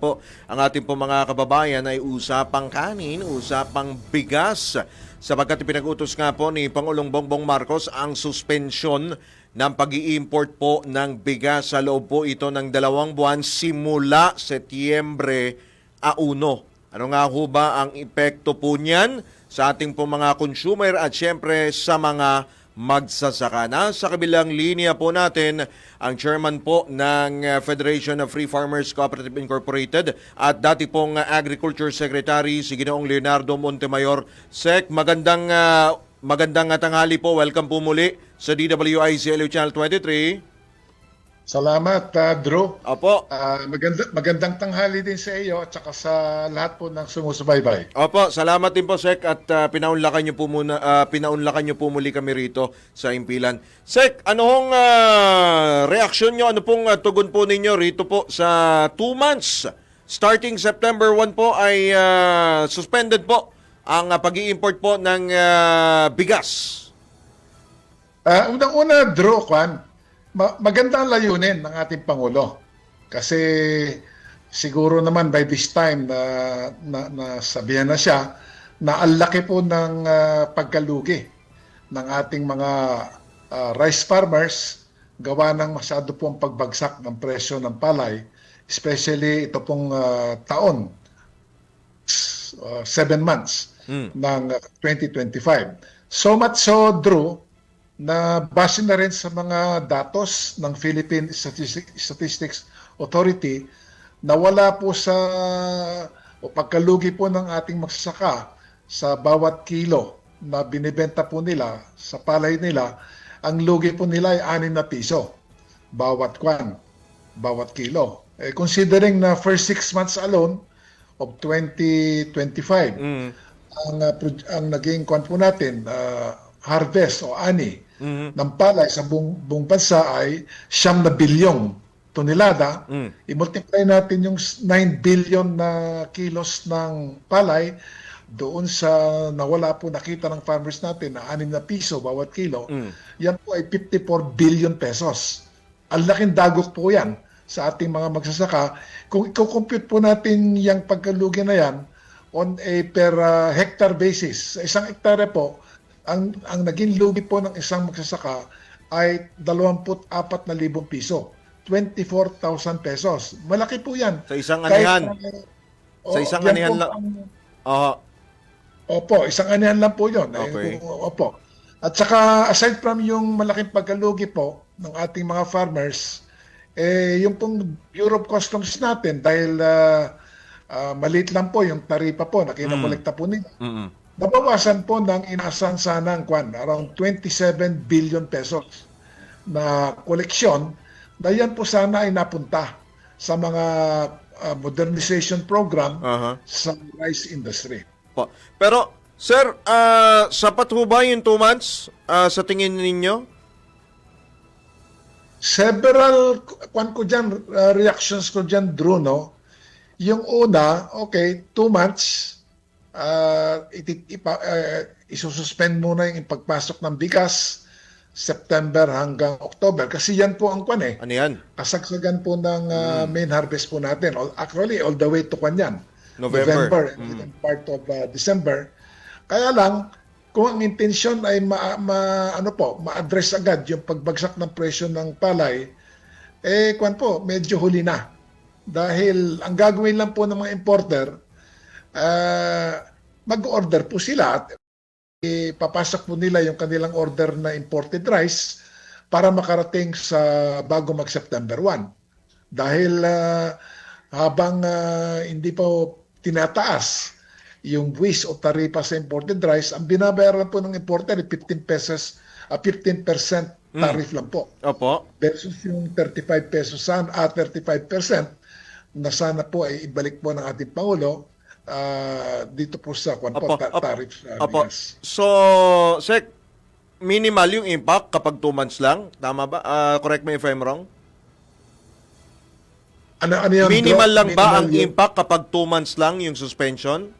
po ang ating po mga kababayan ay usapang kanin, usapang bigas. Sapagkat pinag-utos nga po ni Pangulong Bongbong Marcos ang suspensyon ng pag import po ng bigas sa loob po ito ng dalawang buwan simula Setyembre a 1. Ano nga ho ba ang epekto po niyan sa ating po mga consumer at syempre sa mga magsasaka. Na sa kabilang linya po natin ang chairman po ng uh, Federation of Free Farmers Cooperative Incorporated at dati pong uh, Agriculture Secretary si Ginoong Leonardo Montemayor. Sec, magandang uh, magandang tanghali po. Welcome po muli sa DWICLU Channel 23. Salamat, uh, Drew. Opo. Ah, maganda, magandang tanghali din sa iyo at saka sa lahat po ng sumusubaybay. Opo, salamat din po Sec at uh, pinaunlakan niyo po muna uh, pinaunlakan niyo po muli kami rito sa Impilan. Sec, ano hong uh, reaksyon niyo? Ano pong uh, tugon po ninyo rito po sa 2 months? Starting September 1 po ay uh, suspended po ang uh, pag-i-import po ng uh, bigas. Ah, unang-una, Drew, Kwan, ma- maganda ang layunin ng ating Pangulo. Kasi siguro naman by this time na, na, na sabihan na siya na ang laki po ng ah, pagkalugi ng ating mga ah, rice farmers gawa ng masyado pong pagbagsak ng presyo ng palay, especially ito pong ah, taon, uh, seven months ng uh, 2025. So much so, Drew, na base na rin sa mga datos ng Philippine Statistic- Statistics Authority na wala po sa o pagkalugi po ng ating magsasaka sa bawat kilo na binibenta po nila sa palay nila, ang lugi po nila ay 6 na piso bawat kwan, bawat kilo. Eh, considering na first six months alone of 2025, ang, uh, ang naging kwan po natin, uh, harvest o ani ng palay sa buong, buong bansa ay siyam na bilyong tonelada. I-multiply natin yung 9 billion na kilos ng palay doon sa nawala po nakita ng farmers natin na 6 na piso bawat kilo. Yan po ay 54 billion pesos. Ang laking dagok po yan sa ating mga magsasaka. Kung i-compute po natin yung pagkalugi na yan on a per uh, hectare basis, sa isang hektare po, ang, ang naging lugi po ng isang magsasaka ay 24,000 piso. 24,000 pesos. Malaki po yan. Sa isang Kahit, anihan. uh, Sa oh, isang yan anihan lang. ang- Aha. Opo, isang anihan lang po yun. Eh, Okay. kung- opo. At saka, aside from yung malaking pagkalugi po ng ating mga farmers, eh, yung pong Europe customs natin, dahil ah, ah, maliit lang po yung taripa po na kinakolekta po nila, Mm-mm. Nabawasan po ng inasan sana ang kwan, around 27 billion pesos na koleksyon na yan po sana ay napunta sa mga ah, modernization program Aha. sa rice industry. Po. Pero, sir, ah, sapat ho ba yung 2 months ah, sa tingin ninyo? Several kwan ko dyan, uh, reactions ko dyan, Drew, no? Yung una, okay, two months, uh, iti, ipa, uh, isususpend muna yung pagpasok ng bigas September hanggang October. Kasi yan po ang kwan eh. Ano yan? Kasagsagan po ng uh, main harvest po natin. All- Actually, all the way to kwan yan. November. and even part of uh, December. Kaya lang, kung ang intensyon ay ma, ma- ano po, ma-address agad yung pagbagsak ng presyo ng palay, eh, kwan po, medyo huli na. Dahil ang gagawin lang po ng mga importer, ah, mag-order po sila at ipapasok po nila yung kanilang order na imported rice para makarating sa bago mag-September 1. Dahil ah, habang ah, hindi pa tinataas yung buwis o taripa sa imported rice, ang binabayaran po ng importer ay 15 pesos, ah, 15% tariff lang po Opo. versus yung 35 pesos sana, ah, 35% na sana po ay ibalik po ng ating Pangulo ah, dito po sa kwan po, ta- tariff sa Opo. bigas. So, sec, minimal yung impact kapag 2 months lang? Tama ba? Ah, correct me if I'm wrong? Ano, ano yun, Minimal Bro? lang ba Minimal ang yun. impact kapag 2 months lang yung suspension?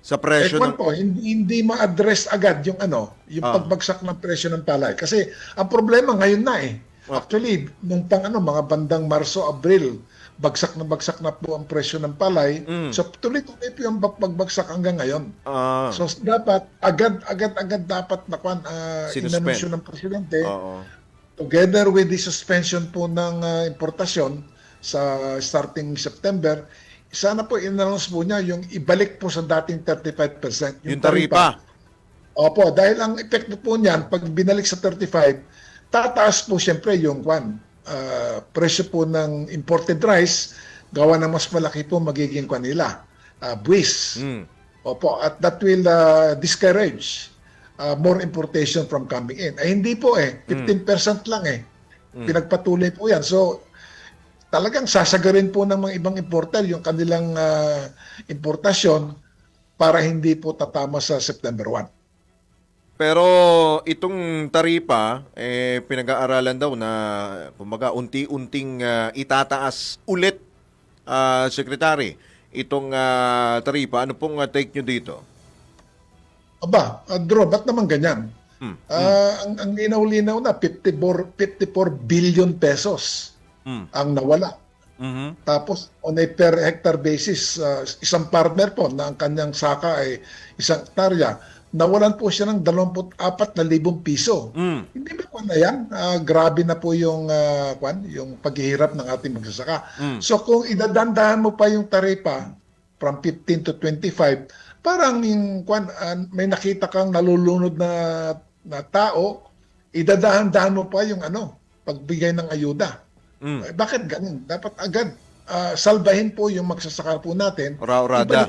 Sa Eh, presyo ng... kwan po, hindi, hindi ma-address agad yung ano, yung Ah. pagbagsak ng presyo ng palay. Kasi ang problema ngayon na eh. Ah. Actually, nung pang ano, mga bandang Marso, Abril, bagsak na bagsak na po ang presyo ng palay. Mm. So tuloy-tuloy po yung bag- pagbagsak hanggang ngayon. Ah, So dapat agad agad agad dapat na kwan uh, inanunsyo ng presidente oo. together with the suspension po ng ah, importasyon sa starting September, sana po in-announce po niya yung ibalik po sa dating 35%. Yung taripa. Opo, dahil ang epekto po niyan, pag binalik sa 35, tataas po siyempre yung kwan, ah, presyo po ng imported rice, gawa na mas malaki po magiging kwan nila, ah, buwis. Mm. Opo, at that will uh, discourage uh, more importation from coming in. Ay hindi po eh, 15% lang eh. Pinagpatuloy po yan. So, talagang sasagarin po ng mga ibang importer yung kanilang uh, importasyon para hindi po tatama sa September 1. Pero itong taripa, eh, pinag-aaralan daw na kumbaga unti-unting ah, itataas ulit, ah, Secretary, itong ah, taripa. Ano pong ah, take nyo dito? Aba, uh, Dro, ba't naman ganyan? Hmm. Ah, ang, ang linaw-linaw na, 54, 54 billion pesos Mm. ang nawala. Mhm. Tapos on a per hectare basis, uh, isang farmer po na ang kanyang saka ay isang hektarya, nawalan po siya ng 24,000 piso. Mm. Hindi ba po na yan? Ah, grabe na po yung, ah, kwan, yung paghihirap ng ating magsasaka. Mm. So kung idadandahan mo pa yung taripa from 15 to 25, parang yung, kwan, ah, may nakita kang nalulunod na, na tao, idadahan-dahan mo pa yung ano, pagbigay ng ayuda. Mm. Eh, Bakit ganun? Dapat agad ah, salbahin po yung magsasaka po natin. Ora-orada.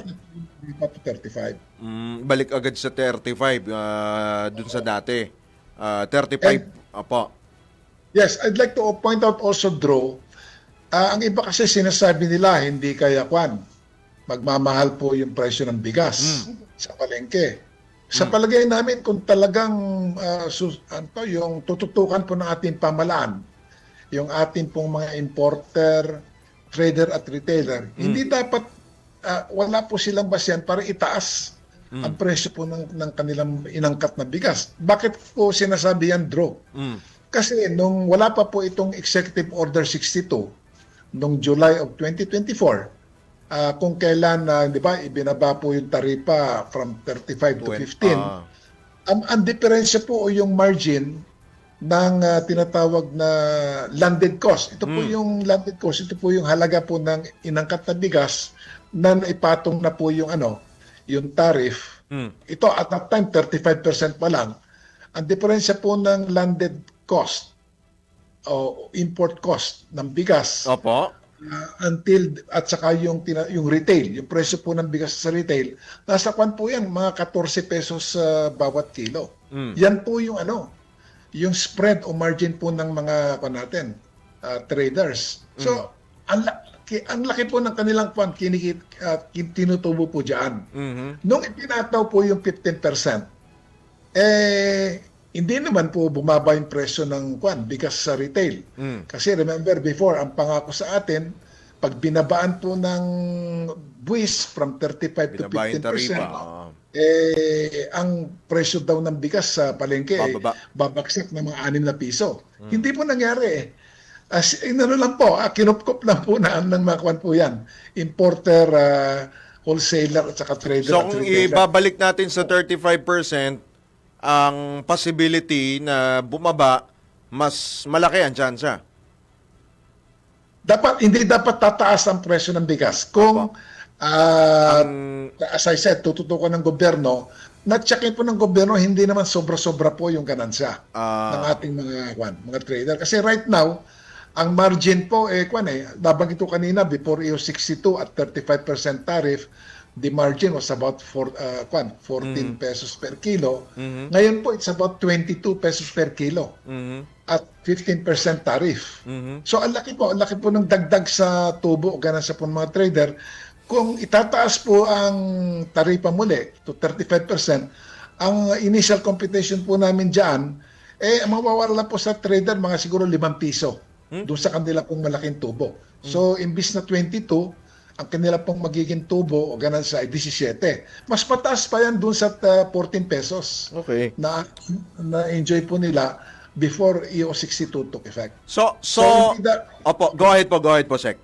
Ibalik to 35. Mm, balik agad sa 35 ah, dun sa dati. Ah, 35. Apo. Yes, I'd like to point out also, Drew, ah, ang iba kasi sinasabi nila, hindi kaya kwan, magmamahal po yung presyo ng bigas sa palengke. Sa palagay namin, kung talagang ah, sus- ano, yung tututukan po ng ating pamalaan, yung ating pong mga importer, trader at retailer, hindi dapat ah, wala po silang basyan para itaas ang presyo po ng, ng kanilang inangkat na bigas. Bakit po sinasabi yan, Drew? Mm. Kasi nung wala pa po itong Executive Order 62 nung July of 2024, ah, kung kailan na 'di ba ibinaba po yung taripa from 35 to When- 15. ah. Ang ang diferensya po o yung margin ng ah, tinatawag na landed cost. Ito po yung landed cost, ito po yung halaga po ng inangkat na bigas na naipatong na po yung ano, yung tariff. Mm. Ito at that time 35% pa lang. Ang diferensya po ng landed cost o import cost ng bigas Opo. uh, until at saka yung tina, yung retail, yung presyo po ng bigas sa retail, nasa kwan po yan mga 14 pesos sa bawat kilo. Mm. Yan po yung ano, yung spread o margin po ng mga kwan natin, uh, traders. So, ang laki, ang laki po ng kanilang kwan kinikit uh, tinutubo po diyan. Mhm. Nung ipinataw po yung 15%, eh, hindi naman po bumaba yung presyo ng kwan bigas sa retail. Mm. Kasi remember before, ang pangako sa atin, pag binabaan po ng buwis from 35 to Binaba yung 15%, taripa. Eh, ang presyo daw ng bigas sa palengke eh, Bababa. babagsak ng mga 6 na piso. Hindi po nangyari eh. As, inano lang po, ah, kinupkop lang po na ng mga kwan po yan. Importer, ah, wholesaler at saka trader So kung ibabalik natin sa 35%, ang possibility na bumaba, mas malaki ang tsansa. dapat hindi dapat tataas ang presyo ng bigas kung ah, Ang- as I said tututukan ng gobyerno na-checkin po ng gobyerno hindi naman sobra-sobra po yung ganansya Ah. ng ating mga kwan, mga trader kasi right now ang margin po eh kwan eh nabanggit ko kanina before EO 62 at 35% tariff the margin was about for, uh, kwan, 14 pesos per kilo. Ngayon po it's about 22 pesos per kilo Mhm. at 15% tariff. Mhm. So ang laki po, ang laki po ng dagdag sa tubo o ganasa po ng mga trader. Kung itataas po ang taripa muli to 35%, ang initial computation po namin dyan, eh mawawala po sa trader mga siguro 5 piso doon sa kanila pong malaking tubo. So imbis na 22, ang kanila pong magiging tubo o ganasa ay 17. Mas pataas pa yan doon sa uh, 14 pesos Okay. na na-enjoy po nila before EO 62 took effect. So, so, So, opo, go ahead po, go ahead po, Sec.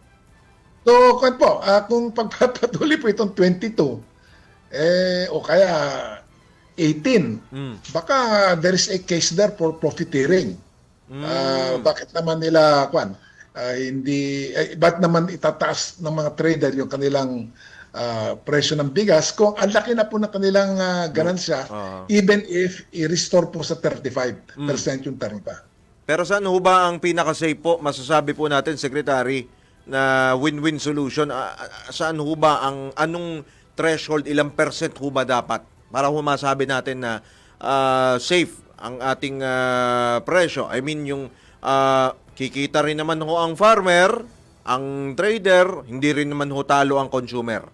So, kung po, ah, kung pagpapatuloy po itong 22, eh, o kaya 18, Mm. baka there is a case there for profiteering. Ah, bakit naman nila, kwan, ah, hindi, eh, ba't naman itataas ng mga trader yung kanilang ah, presyo ng bigas kung ang laki na po ng kanilang ah, ganansya, Ah. even if i-restore po sa 35% yung taripa. Pero saan ho ba ang pinaka-safe po, masasabi po natin, Secretary, na win-win solution? Ah, ah, saan ho ba ang, anong threshold, ilang percent ho ba dapat? Para ho masabi natin na ah, safe ang ating ah, presyo. I mean, yung ah, kikita rin naman ho ang farmer, ang trader, hindi rin naman ho talo ang consumer.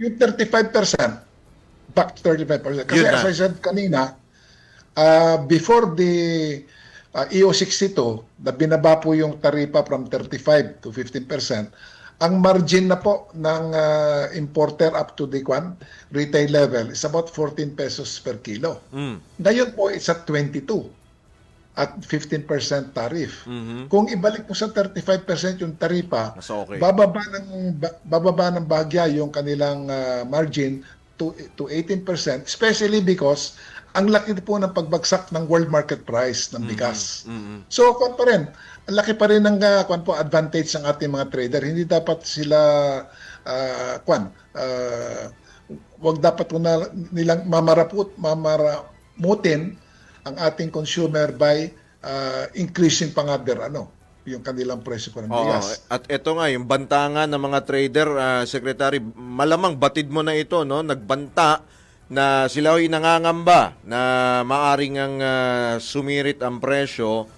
Yung 35%, back to 35%. Kasi Yun na. as I said kanina, uh, before the uh, EO62, na binaba po yung taripa from 35 to 15%, ang margin na po ng uh, importer up to the kwan, retail level is about 14 pesos per kilo. Mm. Ngayon po, it's at 22 at 15% tariff. Mhm. Kung ibalik po sa 35% yung taripa, Mas okay. bababa ng ba- bababa ng bahagya yung kanilang ah, margin to to 18%, especially because ang laki po ng pagbagsak ng world market price ng bigas. Mhm. So, kwan pa rin. Ang laki pa rin ng uh, kwan po, advantage ng ating mga trader. Hindi dapat sila, ah, kwan, ah, wag dapat na, nilang mamaraput, mamaramutin ang ating consumer by ah, increasing pa nga their, ano, yung kanilang presyo po ng bigas. at ito nga, yung banta nga ng mga trader, ah, Secretary, malamang batid mo na ito, no? Nagbanta na sila ay nangangamba na maaring ang ah, sumirit ang presyo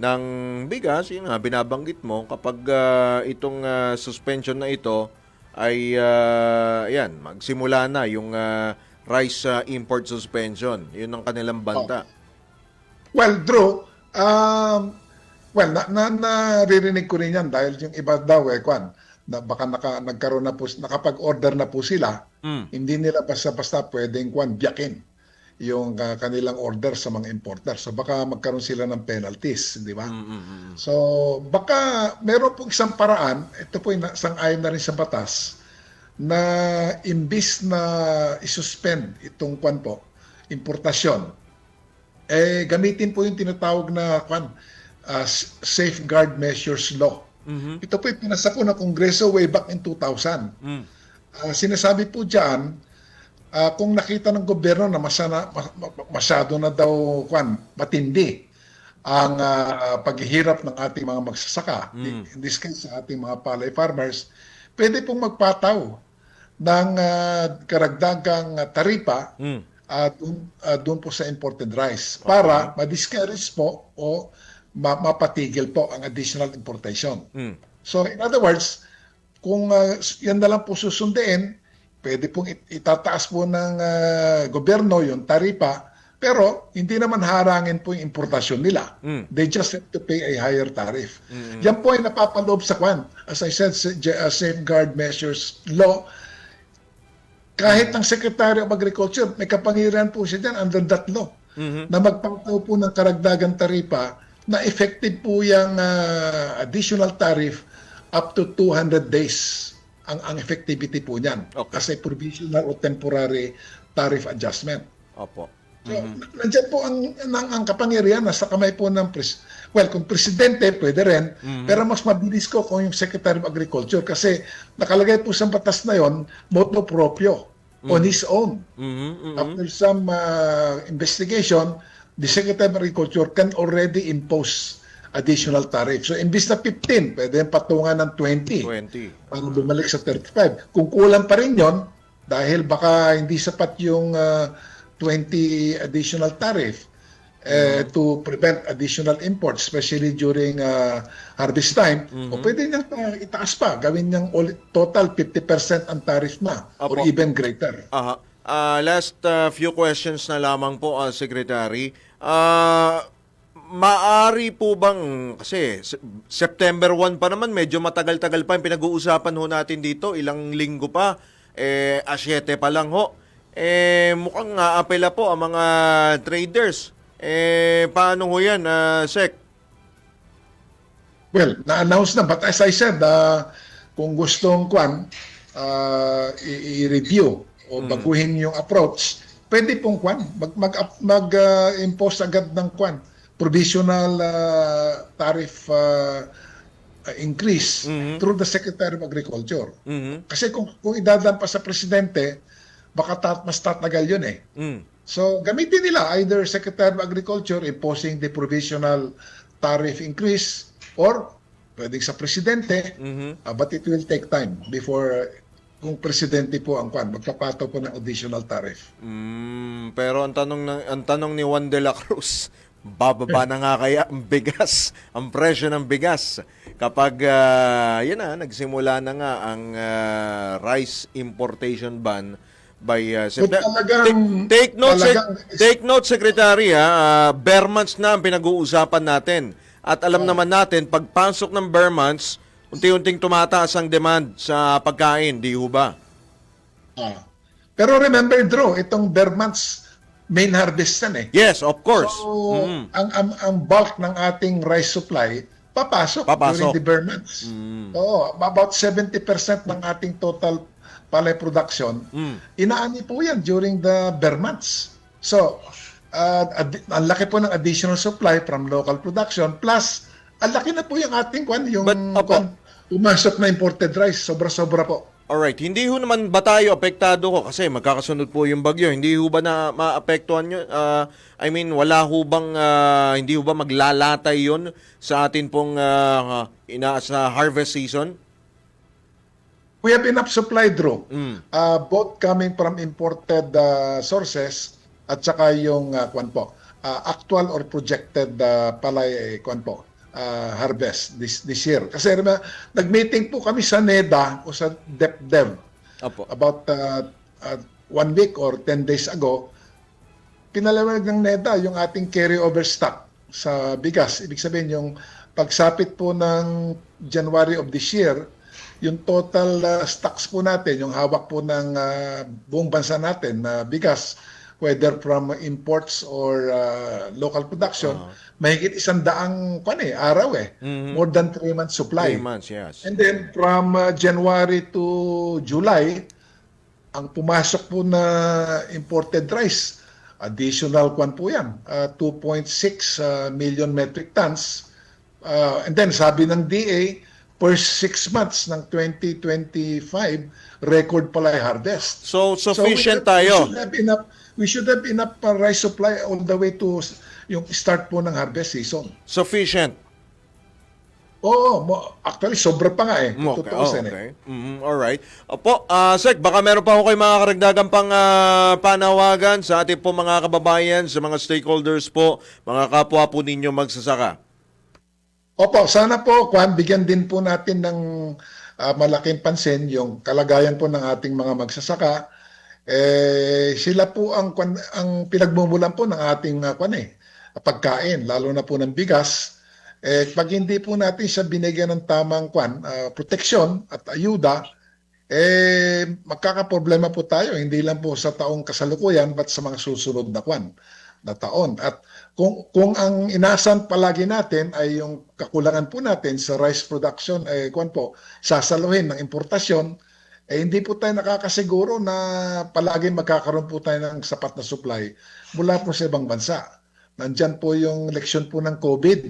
ng bigas, yun nga, binabanggit mo, kapag ah, itong ah, suspension na ito ay, ah, yan, magsimula na yung ah, rice ah, import suspension. Yun ang kanilang banta. Well, Drew, um, well, na, na, naririnig ko rin yan dahil yung iba daw, eh, kwan, na baka naka, nagkaroon na po, nakapag-order na po sila, Mm. hindi nila basta-basta pwedeng kwan, biyakin yung ah, kanilang order sa mga importer. So baka magkaroon sila ng penalties, di ba? Mm-mm. So baka meron pong isang paraan, ito po yung sang-ayon na rin sa batas, na imbis na isuspend itong kwan po, importasyon, eh gamitin po yung tinatawag na kwan, s- safeguard measures law. Mhm. Ito po yung pinasa po ng Kongreso way back in 2000. Mm. Ah, sinasabi po dyan, ah, kung nakita ng gobyerno na masana, ma- ma- masyado na daw kwan, matindi ang ah, paghihirap ng ating mga magsasaka, in this case sa ating mga palay farmers, pwede pong magpataw ng ah, karagdagang taripa Mm. uh, doon, doon po sa imported rice para ma-discourage po o ma- mapatigil po ang additional importation. Mm. So in other words, kung ah, yan na lang po susundiin, pwede pong it- itataas po ng ah, gobyerno yung taripa, pero hindi naman harangin po yung importasyon nila. Mm. They just have to pay a higher tariff. Yan po ay napapaloob sa kwan. As I said, sa ah, Safeguard Measures Law, kahit ng Secretary of Agriculture, may kapangyarihan po siya dyan under that law na magpangtaw po ng karagdagan taripa na effective po yung ah, additional tariff up to 200 days ang ang effectivity po niyan Okay. as a provisional or temporary tariff adjustment. Opo. So, nandiyan po ang, ang, ang kapangyarihan nasa kamay po ng pres Well, kung presidente, pwede rin. Pero mas mabilis ko kung yung Secretary of Agriculture kasi nakalagay po sa batas na yon moto proprio on his own. Mhm, mhm. After some uh, investigation, the Secretary of Agriculture can already impose additional tariff. So, imbis na 15, pwede yung patungan ng 20 20. para bumalik sa 35. Kung kulang pa rin yon, dahil baka hindi sapat yung uh, 20 additional tariff eh, to prevent additional imports, especially during uh, harvest time, o pwede niyang uh, itaas pa, gawin niyang all- total 50% ang tariff na, or Apo. even greater. Aha. Ah, last ah, few questions na lamang po, ah, Secretary. Ah, maari po bang, kasi Se- September 1 pa naman, medyo matagal-tagal pa yung pinag-uusapan ho natin dito, ilang linggo pa, eh, asyete pa lang ho. Eh, mukhang aapela po ang mga traders. Eh, paano ho yan, ah, Sec? Well, na-announce na, but as I said, uh, kung gustong kwan i- i-review o baguhin yung approach, pwede pong kwan mag mag, mag ah, impose agad ng kwan provisional ah, tariff ah, ah, increase through the Secretary of Agriculture. Mhm. Kasi kung kung idadaan pa sa presidente, baka tat, mas tatagal yun eh. Mm. So, gamitin nila either Secretary of Agriculture imposing the provisional tariff increase or pwedeng sa presidente, Mhm. uh, but it will take time before uh, kung presidente po ang kwan, magpapato po ng additional tariff. Mm, pero ang tanong ng ang tanong ni Juan de la Cruz, bababa na nga kaya ang bigas, ang presyo ng bigas kapag ah, yun na nagsimula na nga ang ah, rice importation ban by uh, September. talagang- take, take note talagang- take note secretary ha, ah, bare months na ang pinag-uusapan natin. At alam naman natin pagpasok ng bare months, unti-unting tumataas ang demand sa pagkain, di ho ba? Ah. Pero remember, Drew, itong bare months, main harvest yan eh. Yes, of course. So, Mm. ang, ang, ang bulk ng ating rice supply, papasok, Papasok. during the bare months. Oo, about 70% ng ating total palay production, Mm. inaani po yan during the bare months. So, uh, ang laki po ng additional supply from local production, plus, ang laki na po yung ating kwan, yung But, kwan, pumasok na imported rice, sobra-sobra po. Alright, hindi ho naman ba tayo apektado ko kasi magkakasunod po yung bagyo. Hindi ho ba na maapektuhan nyo? Ah, I mean, wala ho bang, ah, hindi ho ba maglalatay yun sa atin pong ah, ina sa harvest season? We have enough supply, Drew. Mm. Uh, both coming from imported uh, sources at saka yung uh, kwan po, uh, actual or projected uh, palay eh, kwan po, uh, harvest this this year. Kasi diba, nag-meeting po kami sa NEDA o sa DepDev Opo. about uh, uh, one week or 10 days ago. Pinalawag ng NEDA yung ating carry-over stock sa bigas. Ibig sabihin yung pagsapit po ng January of this year, yung total uh, stocks po natin, yung hawak po ng uh, buong bansa natin na bigas, whether from imports or uh, local production, mahigit isang daang kwan eh, araw eh. More than three months supply. Three months, yes. And then from uh, January to July, ang pumasok po na imported rice, additional kwan po yan, uh, 2.6 uh, million metric tons. Uh, and then sabi ng DA, first six months ng 2025, record pala yung harvest. So, sufficient we, have- tayo. We should have enough, we should have enough uh, rice supply all the way to yung start po ng harvest season. Sufficient. Oo, mo- actually sobra pa nga eh. Mm, Okay, Totoo oh, eh. okay. Mhm, alright. Opo, ah Sek, baka meron pa ako kayo mga karagdagan pang ah, panawagan sa ating po mga kababayan, sa mga stakeholders po, mga kapwa po ninyo magsasaka. Opo, sana po, Kwan, bigyan din po natin ng ah, malaking pansin yung kalagayan po ng ating mga magsasaka. Eh, sila po ang, ang pinagmumulan po ng ating ah, kwan eh, pagkain, lalo na po ng bigas. Eh, pag hindi po natin siya binigyan ng tamang kwan, ah, proteksyon at ayuda, eh, magkakaproblema po tayo, hindi lang po sa taong kasalukuyan, but sa mga susunod na kwan na taon. At kung, kung ang inasan palagi natin ay yung kakulangan po natin sa rice production, eh, kwan po, sasaluhin ng importasyon, eh, hindi po tayo nakakasiguro na palagi magkakaroon po tayo ng sapat na supply mula po sa ibang bansa. Nandyan po yung leksyon po ng COVID.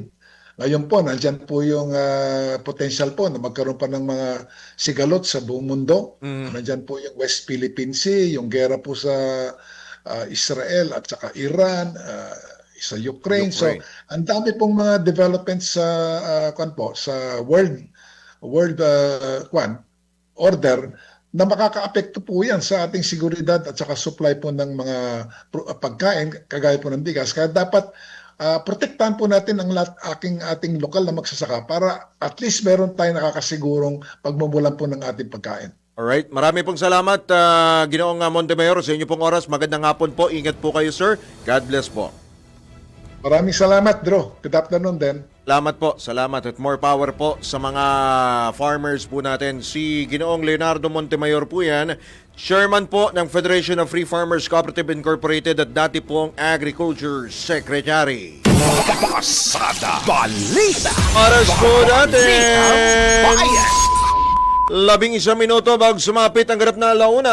Ngayon po, nandyan po yung ah, potential po na magkaroon pa ng mga sigalot sa buong mundo. Nandyan po yung West Philippine Sea, yung gera po sa ah, Israel at saka Iran, ah, sa Ukraine. So, Ukraine. ang dami pong mga developments sa ah, kwan po, sa world world ah, kwan order na makakaapekto po yan sa ating seguridad at saka supply po ng mga pro- pagkain kagaya po ng bigas. Kaya dapat ah, protektahan po natin ang lat, aking ating lokal na magsasaka para at least meron tayong nakakasigurong pagmumulan po ng ating pagkain. Alright, marami pong salamat, ah, Ginoong ah, Montemayor, sa inyo pong oras. Magandang hapon po. Ingat po kayo, sir. God bless po. Maraming salamat, Drew. Good afternoon din. Salamat po, salamat at more power po sa mga farmers po natin. Si Ginoong Leonardo Montemayor po yan, chairman po ng Federation of Free Farmers Cooperative Incorporated at dati pong Agriculture Secretary. Pasada Balita Oras po natin! Bayan Labing isang minuto bago sumapit ang ganap na alauna.